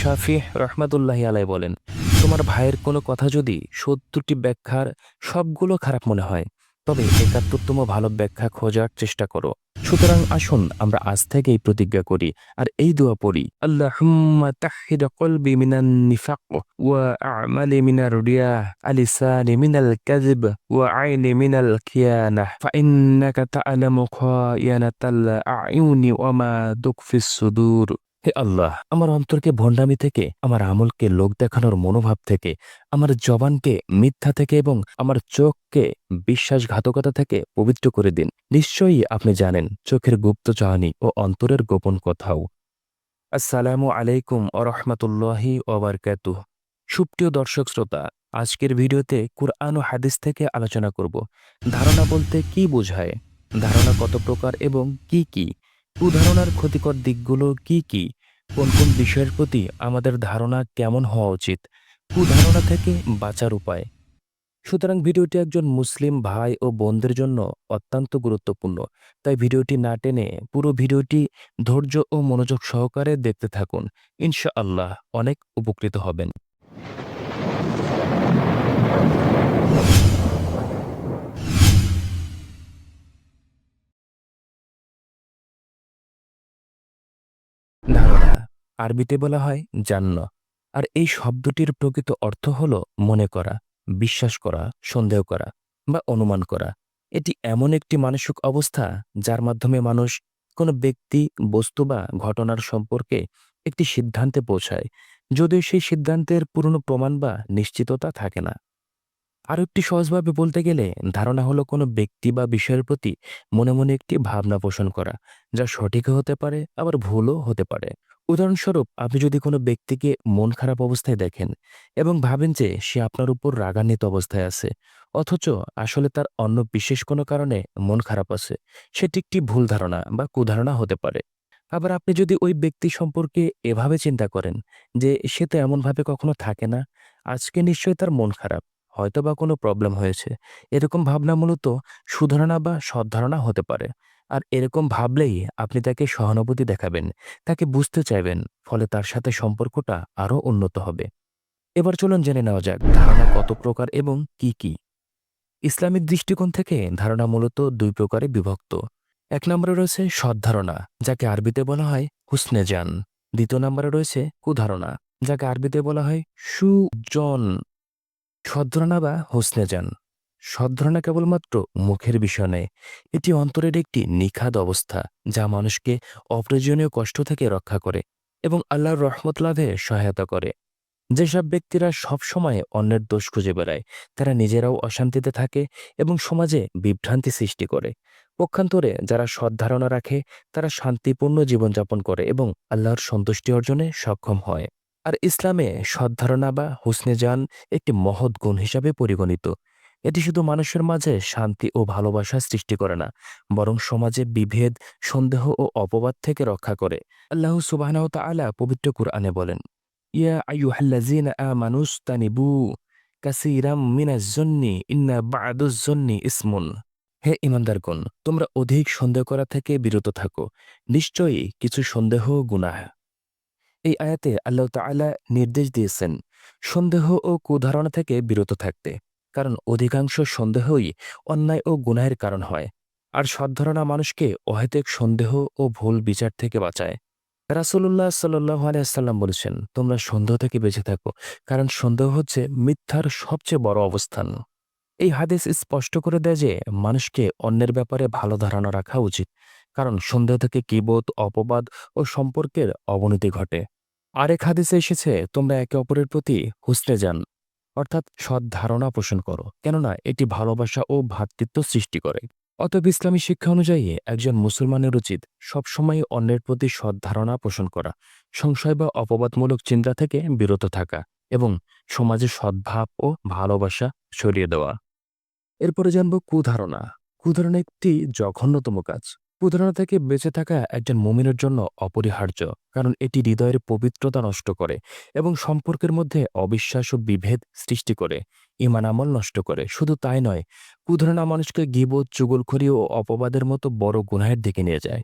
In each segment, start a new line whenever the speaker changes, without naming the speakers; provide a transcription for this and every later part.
শাফি রহমাতুল্লাহি আলাই বলেন, তোমার ভাইয়ের কোনো কথা যদি সত্তরটি ব্যাখ্যার সবগুলো খারাপ মনে হয়, তবে একাত্তরতম ভালো ব্যাখ্যা খোঁজার চেষ্টা করো। সুতরাং আসুন আমরা আজ থেকেই প্রতিজ্ঞা করি আর এই দোয়া পড়ি, আল্লাহুম্মা তাহিদ কলবি মিনান নিফাক ওয়া আমালি মিনার রিয়া, আলিসানি মিনাল কাযিব ওয়া আইনি মিনাল খিয়ানাহ ফাইন্নাকা তা'লামু খায়ানাতাল আ'ইউনি ওয়া মা তুখফিস সুদূর। হে আল্লাহ, আমার অন্তরকে ভণ্ডামি থেকে, আমার আমলকে লোক দেখানোর মনোভাব থেকে, আমার জবানকে মিথ্যা থেকে এবং আমার চোখকে বিশ্বাসঘাতকতা থেকে পবিত্র করে দিন। নিশ্চয়ই আপনি জানেন, চোখের গুপ্ত চাহানি ও অন্তরের গোপন কথাও। আসসালামু আলাইকুম আরহামতুল্লাহি ওবরকাতুহ সুপ্রিয় দর্শক শ্রোতা, আজকের ভিডিওতে কুরআন ও হাদিস থেকে আলোচনা করব। ধারণা বলতে কি বোঝায়? ধারণা কত প্রকার এবং কি কি? কুধারণার ক্ষতিকর দিকগুলো কি কি? কোন কোন বিষয়ের প্রতি আমাদের ধারণা কেমন হওয়া উচিত? কুধারণা থেকে বাঁচার উপায়। সুতরাং ভিডিওটি একজন মুসলিম ভাই ও বোনদের জন্য অত্যন্ত গুরুত্বপূর্ণ। তাই ভিডিওটি না টেনে পুরো ভিডিওটি ধৈর্য ও মনোযোগ সহকারে দেখতে থাকুন। ইনশাআল্লাহ অনেক উপকৃত হবেন। ধারণা। আরবিতে বলা হয় জান্ন। আর এই শব্দটির প্রকৃত অর্থ হল মনে করা, বিশ্বাস করা, সন্দেহ করা বা অনুমান করা। এটি এমন একটি মানসিক অবস্থা যার মাধ্যমে মানুষ কোনো ব্যক্তি, বস্তু বা ঘটনার সম্পর্কে একটি সিদ্ধান্তে পৌঁছায়, যদিও সেই সিদ্ধান্তের পূর্ণ প্রমাণ বা নিশ্চিততা থাকে না। আরও একটি সহজভাবে বলতে গেলে, ধারণা হলো কোনো ব্যক্তি বা বিষয়ের প্রতি মনে মনে একটি ভাবনা পোষণ করা, যা সঠিকও হতে পারে, আবার ভুলও হতে পারে। উদাহরণস্বরূপ, আপনি যদি কোনো ব্যক্তিকে মন খারাপ অবস্থায় দেখেন এবং ভাবেন যে সে আপনার উপর রাগান্বিত অবস্থায় আছে, অথচ আসলে তার অন্য বিশেষ কোনো কারণে মন খারাপ আছে, সেটি একটি ভুল ধারণা বা কুধারণা হতে পারে। আবার আপনি যদি ওই ব্যক্তি সম্পর্কে এভাবে চিন্তা করেন যে সে তো এমনভাবে কখনো থাকে না, আজকে নিশ্চয়ই তার মন খারাপ। হয়তো বা কোনো প্রবলেম হয়েছে। এরকম ভাবনা মূলত সুধারণা বা সদ্ধারণা হতে পারে। আর এরকম ভাবলেই আপনি তাকে সহানুভূতি দেখাবেন, তাকে বুঝতে চাইবেন, ফলে তার সাথে সম্পর্কটা আরও উন্নত হবে। এবার চলুন জেনে নেওয়া যাক ধারণা কত প্রকার এবং কি কি। ইসলামিক দৃষ্টিকোণ থেকে ধারণা মূলত দুই প্রকারে বিভক্ত। এক নম্বরে রয়েছে সদ্ধারণা, যাকে আরবিতে বলা হয় হুসনে জান দ্বিতীয় নম্বরে রয়েছে কুধারণা, যাকে আরবিতে বলা হয় সুজন। সদ্ধারণা বা হুসনে জান সদ্ধারণা কেবলমাত্র মুখের বিষয় নয়, এটি অন্তরের একটি নিখাদ অবস্থা যা মানুষকে অপ্রয়োজনীয় কষ্ট থেকে রক্ষা করে এবং আল্লাহর রহমত লাভে সহায়তা করে। যেসব ব্যক্তিরা সবসময় অন্যের দোষ খুঁজে বেড়ায়, তারা নিজেরাও অশান্তিতে থাকে এবং সমাজে বিভ্রান্তি সৃষ্টি করে। পক্ষান্তরে যারা সদ্ধারণা রাখে, তারা শান্তিপূর্ণ জীবনযাপন করে এবং আল্লাহর সন্তুষ্টি অর্জনে সক্ষম হয়। আর ইসলামে সদ্ধারণা বা হুসনে জান একটি মহৎ গুণ হিসাবে পরিগণিত। এটি শুধু মানুষের মাঝে শান্তি ও ভালোবাসা সৃষ্টি করে না, বরং সমাজে বিভেদ, সন্দেহ ও অপবাদ থেকে রক্ষা করে। আল্লাহ সুবাহ তাআলা পবিত্র কুরআনে বলেন, ইয়া আইয়ুহাল্লাযীনা আমানুস্তানিবু কাসীরাম মিনাজ-জন্নি ইন্না বা'দুজ-জন্নি ইসমুন। হে ইমানদারগণ তোমরা অধিক সন্দেহ করা থেকে বিরত থাকো। নিশ্চয়ই কিছু সন্দেহ গুনাহ এই আয়াতে আল্লাহ তাআলা নির্দেশ দিয়েছেন, সন্দেহ ও কুধারণা থেকে বিরত থাকতে, কারণ অধিকাংশ সন্দেহই অন্যায় ও গুনাহের কারণ হয়। আর সদ্ধারণা মানুষকে অহেতুক সন্দেহ ও ভুল বিচার থেকে বাঁচায়। রাসুল্লাহ সাল্লাহ আলিয়াল্লাম বলেছেন, তোমরা সন্দেহ থেকে বেঁচে থাকো, কারণ সন্দেহ হচ্ছে মিথ্যার সবচেয়ে বড় অবস্থান। এই হাদিস স্পষ্ট করে দেয় যে, মানুষকে অন্যের ব্যাপারে ভালো ধারণা রাখা উচিত। কারণ সন্দেহ থেকে কিবোধ, অপবাদ ও সম্পর্কের অবনতি ঘটে। আরেক হাদিসে এসেছে, তোমরা একে অপরের প্রতি হুসনে যান। অর্থাৎ সৎ ধারণা পোষণ করো। কেননা এটি ভালোবাসা ও ভ্রাতৃত্ব সৃষ্টি করে। অতএব ইসলামী শিক্ষা অনুযায়ী একজন মুসলমানের উচিত সবসময় অন্যের প্রতি সৎ ধারণা পোষণ করা, সংশয় বা অপবাদমূলক চিন্তা থেকে বিরত থাকা এবং সমাজে সদ্ভাব ও ভালোবাসা ছড়িয়ে দেওয়া। এরপরে জানব কুধারণা। কুধারণা একটি জঘন্যতম কাজ। কুধারণা থেকে বেঁচে থাকা একজন মুমিনের জন্য অপরিহার্য, কারণ এটি হৃদয়ের পবিত্রতা নষ্ট করে এবং সম্পর্কের মধ্যে অবিশ্বাস ও বিভেদ সৃষ্টি করে ইমান আমল নষ্ট করে। শুধু তাই নয় কুধারণা মানুষকে গিবোধ চুগলখড়ি ও অপবাদের মতো বড় গুনাহের দিকে নিয়ে যায়।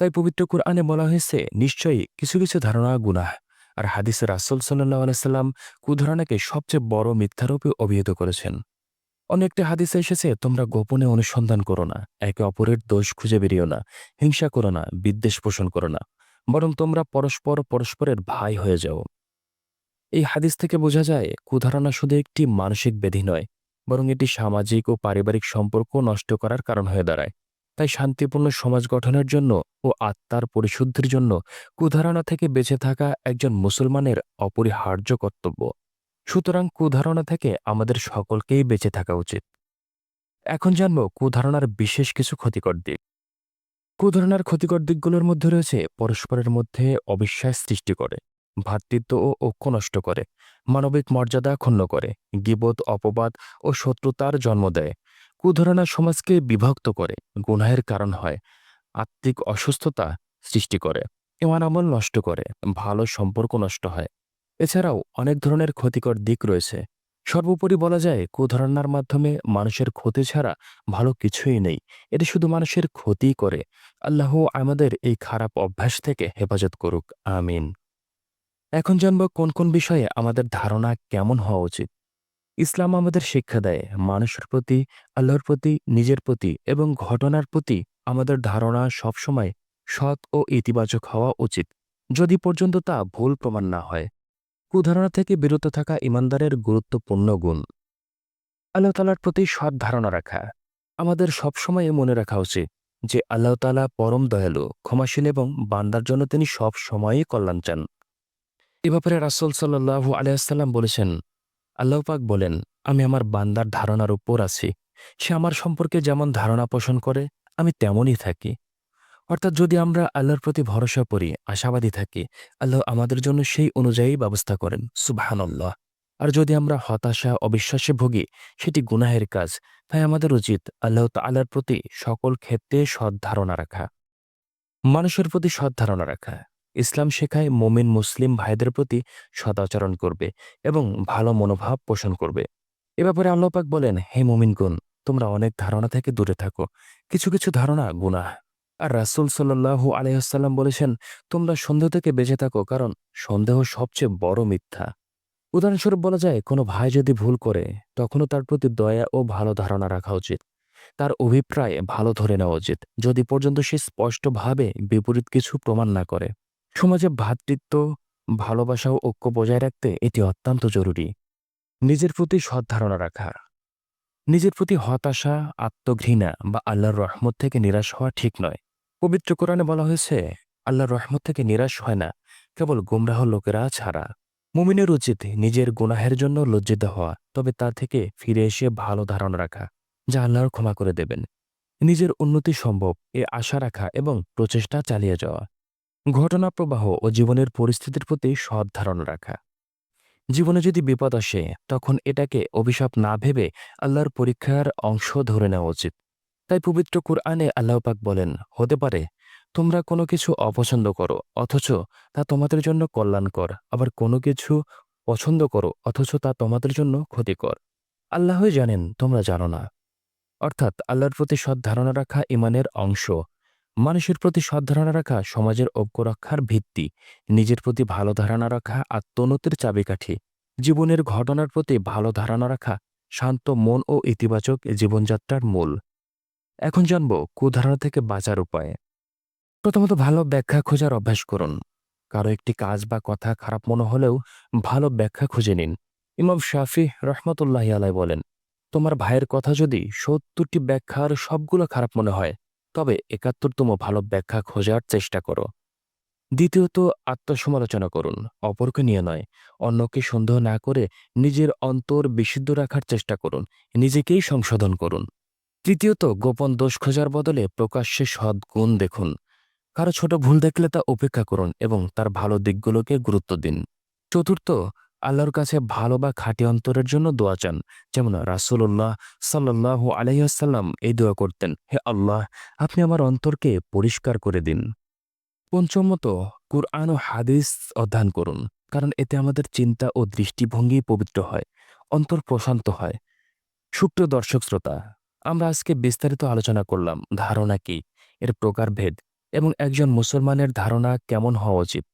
তাই পবিত্র কুরআনে বলা হয়েছে, নিশ্চয়ই কিছু কিছু ধারণা গুনাহ। আর হাদিসে রাসুল সাল্লাহ আলাইসাল্লাম কুধারণাকে সবচেয়ে বড় মিথ্যারূপে অভিহিত করেছেন। অনেকটা হাদিসে এসেছে, তোমরা গোপনে অনুসন্ধান করো না, একে অপরের দোষ খুঁজে বেরিও না, হিংসা করো না, বিদ্বেষ পোষণ করো না, বরং তোমরা পরস্পর পরস্পরের ভাই হয়ে যাও। এই হাদিস থেকে বোঝা যায় কুধারণা শুধু একটি মানসিক ব্যাধি নয়, বরং এটি সামাজিক ও পারিবারিক সম্পর্ক নষ্ট করার কারণ হয়ে দাঁড়ায়। তাই শান্তিপূর্ণ সমাজ গঠনের জন্য ও আত্মার পরিশুদ্ধির জন্য কুধারণা থেকে বেঁচে থাকা একজন মুসলমানের অপরিহার্য কর্তব্য। সুতরাং কুধারণা থেকে আমাদের সকলকেই বেঁচে থাকা উচিত। এখন জানব কুধারণার বিশেষ কিছু ক্ষতিকর দিক। কুধারণার ক্ষতিকর দিকগুলোর মধ্যে রয়েছে পরস্পরের মধ্যে অবিশ্বাস সৃষ্টি করে ভ্রাতৃত্ব ও ঐক্য নষ্ট করে, মানবিক মর্যাদা ক্ষুণ্ণ করে, গিবত, অপবাদ ও শত্রুতার জন্ম দেয়। কুধারণা সমাজকে বিভক্ত করে, গুনাহের কারণ হয়, আত্মিক অসুস্থতা সৃষ্টি করে, ইমান আমল নষ্ট করে, ভালো সম্পর্ক নষ্ট হয়। এছাড়াও অনেক ধরনের ক্ষতিকর দিক রয়েছে। সর্বোপরি বলা যায় কুধারণার মাধ্যমে মানুষের ক্ষতি ছাড়া ভালো কিছুই নেই। এটি শুধু মানুষের ক্ষতিই করে। আল্লাহ আমাদের এই খারাপ অভ্যাস থেকে হেফাজত করুক। আমিন। এখন জানব কোন কোন বিষয়ে আমাদের ধারণা কেমন হওয়া উচিত। ইসলাম আমাদের শিক্ষা দেয়, মানুষের প্রতি, আল্লাহর প্রতি, নিজের প্রতি এবং ঘটনার প্রতি আমাদের ধারণা সবসময় সৎ ও ইতিবাচক হওয়া উচিত। যদি পর্যন্ত তা ভুল প্রমাণ না হয়। কুধারণা থেকে বিরত থাকা ইমানদারের গুরুত্বপূর্ণ গুণ। আল্লাহ তালার প্রতি সৎ ধারণা রাখা। আমাদের সবসময় মনে রাখা উচিত যে আল্লাহ তালা পরম দয়ালু, ক্ষমাশীল এবং বান্দার জন্য তিনি সব সময়ই কল্যাণ চান। এ ব্যাপারে রাসুল সাল্লাহু আলিয়াল্লাম বলেছেন, আল্লাহ পাক বলেন, আমি আমার বান্দার ধারণার উপর আছি। সে আমার সম্পর্কে যেমন ধারণা পোষণ করে, আমি তেমনই থাকি। অর্থাৎ যদি আমরা আল্লাহর প্রতি ভরসা করি, আশাবাদী থাকি, আল্লাহ আমাদের জন্য সেই অনুযায়ী ব্যবস্থা করেন, সুবাহানল্লাহ। আর যদি আমরা হতাশা, অবিশ্বাসে ভুগি, সেটি গুনাহের কাজ। তাই আমাদের উচিত আল্লাহ তাল্লার প্রতি সকল ক্ষেত্রে সৎ ধারণা রাখা। মানুষের প্রতি সৎ ধারণা রাখা। ইসলাম শেখায় মোমিন, মুসলিম ভাইদের প্রতি সদাচরণ করবে এবং ভালো মনোভাব পোষণ করবে। এ ব্যাপারে আল্লাপাক বলেন, হে মোমিনগুন তোমরা অনেক ধারণা থেকে দূরে থাকো। কিছু কিছু ধারণা গুনাহ। আর রাসুল সাল্লাহু আলহাম বলেছেন, তোমরা সন্দেহ থেকে বেঁচে থাকো, কারণ সন্দেহ সবচেয়ে বড় মিথ্যা। উদাহরণস্বরূপ বলা যায়, কোনো ভাই যদি ভুল করে, তখনও তার প্রতি দয়া ও ভালো ধারণা রাখা উচিত। তার অভিপ্রায় ভালো ধরে নেওয়া উচিত, যদি পর্যন্ত সে স্পষ্টভাবে বিপরীত কিছু প্রমাণ না করে। সমাজে ভ্রাতৃত্ব, ভালোবাসা ও ঐক্য বজায় রাখতে এটি অত্যন্ত জরুরি। নিজের প্রতি সৎ ধারণা রাখা। নিজের প্রতি হতাশা, আত্মঘৃণা বা আল্লাহর রহমত থেকে নিরাশ হওয়া ঠিক নয়। পবিত্র কোরআনে বলা হয়েছে, আল্লাহর রহমত থেকে নিরাশ হয় না, কেবল গুমরাহ লোকেরা ছাড়া। মুমিনের উচিত নিজের গুনাহের জন্য লজ্জিত হওয়া, তবে তা থেকে ফিরে এসে ভালো ধারণা রাখা, যা আল্লাহর ক্ষমা করে দেবেন। নিজের উন্নতি সম্ভব, এ আশা রাখা এবং প্রচেষ্টা চালিয়ে যাওয়া। ঘটনা, প্রবাহ ও জীবনের পরিস্থিতির প্রতি সৎ ধারণা রাখা। জীবনে যদি বিপদ আসে, তখন এটাকে অভিশাপ না ভেবে আল্লাহর পরীক্ষার অংশ ধরে নেওয়া উচিত। তাই পবিত্র কুরআনে আল্লাহপাক বলেন, হতে পারে তোমরা কোনো কিছু অপছন্দ করো, অথচ তা তোমাদের জন্য কল্যাণকর। আবার কোনো কিছু পছন্দ করো, অথচ তা তোমাদের জন্য ক্ষতিকর। আল্লাহই জানেন, তোমরা জানো না। অর্থাৎ আল্লাহর প্রতি সৎ ধারণা রাখা ইমানের অংশ। মানুষের প্রতি সৎ ধারণা রাখা সমাজের ঐক্য রক্ষার ভিত্তি। নিজের প্রতি ভালো ধারণা রাখা আত্মোন্নতির চাবিকাঠি। জীবনের ঘটনার প্রতি ভালো ধারণা রাখা শান্ত মন ও ইতিবাচক জীবনযাত্রার মূল। এখন জানব কুধারণা থেকে বাঁচার উপায়। প্রথমত ভালো ব্যাখ্যা খোঁজার অভ্যাস করুন। কারও একটি কাজ বা কথা খারাপ মনে হলেও ভালো ব্যাখ্যা খুঁজে নিন। ইমাম শাফি রহমতুল্লাহ আলাই বলেন, তোমার ভাইয়ের কথা যদি সত্তরটি ব্যাখ্যার সবগুলো খারাপ মনে হয়, তবে একাত্তরতম ভালো ব্যাখ্যা খোঁজার চেষ্টা করো। দ্বিতীয়ত, আত্মসমালোচনা করুন, অপরকে নিয়ে নয়। অন্যকে সন্দেহ না করে নিজের অন্তর বিশুদ্ধ রাখার চেষ্টা করুন, নিজেকেই সংশোধন করুন। তৃতীয়ত, গোপন দোষ খোঁজার বদলে প্রকাশ্যে সদ্গুণ দেখুন। কারও ছোট ভুল দেখলে তা উপেক্ষা করুন এবং তার ভালো দিকগুলোকে গুরুত্ব দিন। চতুর্থ, আল্লাহর কাছে ভালো বা খাঁটি অন্তরের জন্য দোয়া চান। যেমন রাসুল্লাহ সাল্লাহ আলহিহাসাল্লাম এই দোয়া করতেন, হে আল্লাহ, আপনি আমার অন্তরকে পরিষ্কার করে দিন। পঞ্চমত, কুরআন ও হাদিস অধ্যয়ন করুন, কারণ এতে আমাদের চিন্তা ও দৃষ্টিভঙ্গি পবিত্র হয়, অন্তর প্রশান্ত হয়। সুপ্রিয় দর্শক, শ্রোতা আমরা আজকে বিস্তারিত আলোচনা করলাম ধারণা কি, এর প্রকারভেদ এবং একজন মুসলমানের ধারণা কেমন হওয়া উচিত।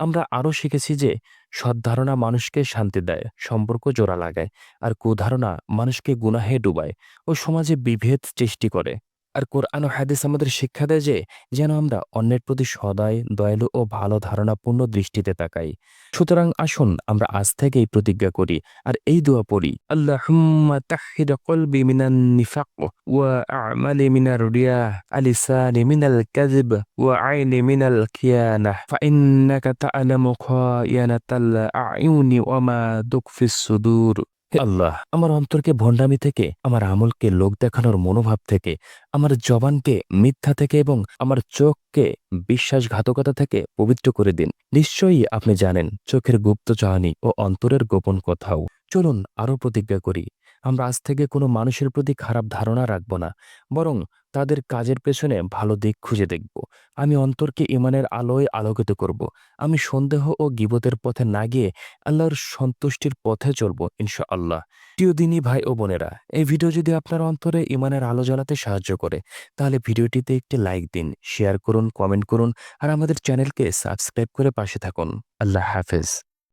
আমরা আরও শিখেছি যে সদ্ধারণা মানুষকে শান্তি দেয়, সম্পর্ক জোড়া লাগায়, আর কুধারণা মানুষকে গুনাহে ডুবায় ও সমাজে বিভেদ সৃষ্টি করে। আর কোরআন ও হাদিস আমাদের শিক্ষা দেয় যে, যেন আমরা অন্যের প্রতি সদয় দয়ালু ও ভালো ধারণাপূর্ণ দৃষ্টিতে তাকাই। সুতরাং আসুন আমরা আজ থেকেই প্রতিজ্ঞা করি আর এই দোয়া পড়ি, আল্লাহুম্মা তাহির কলবি মিনান নিফাক ওয়া আমালি মিনার রিয়া আলিসানি মিনাল কাযিব ওয়া আইনি মিনাল খিয়ানাহ ফাইন্নাকা তা'লামু খায়িনাতাল আ'ইউনি ওয়া মা তুখফিস সুদূর। আল্লাহ, আমার অন্তরকে ভণ্ডামি থেকে, আমার আমলকে লোক দেখানোর মনোভাব থেকে, আমার জবানকে মিথ্যা থেকে এবং আমার চোখকে বিশ্বাসঘাতকতা থেকে পবিত্র করে দিন। নিশ্চয়ই আপনি জানেন, চোখের গুপ্ত চাহানি ও অন্তরের গোপন কথাও। চলুন আরও প্রতিজ্ঞা করি, আমরা আজ থেকে কোনো মানুষের প্রতি খারাপ ধারণা রাখব না, বরং তাদের কাজের পেছনে ভালো দিক খুঁজে দেখব। আমি অন্তরকে ইমানের আলোয় আলোকিত করব। আমি সন্দেহ ও গিবতের পথে না গিয়ে আল্লাহর সন্তুষ্টির পথে চলব ইনশা আল্লাহ প্রিয় দিনী ভাই ও বোনেরা, এই ভিডিও যদি আপনার অন্তরে ইমানের আলো জ্বালাতে সাহায্য করে, তাহলে ভিডিওটিতে একটি লাইক দিন, শেয়ার করুন, কমেন্ট করুন, আর আমাদের চ্যানেলকে সাবস্ক্রাইব করে পাশে থাকুন। আল্লাহ হাফেজ।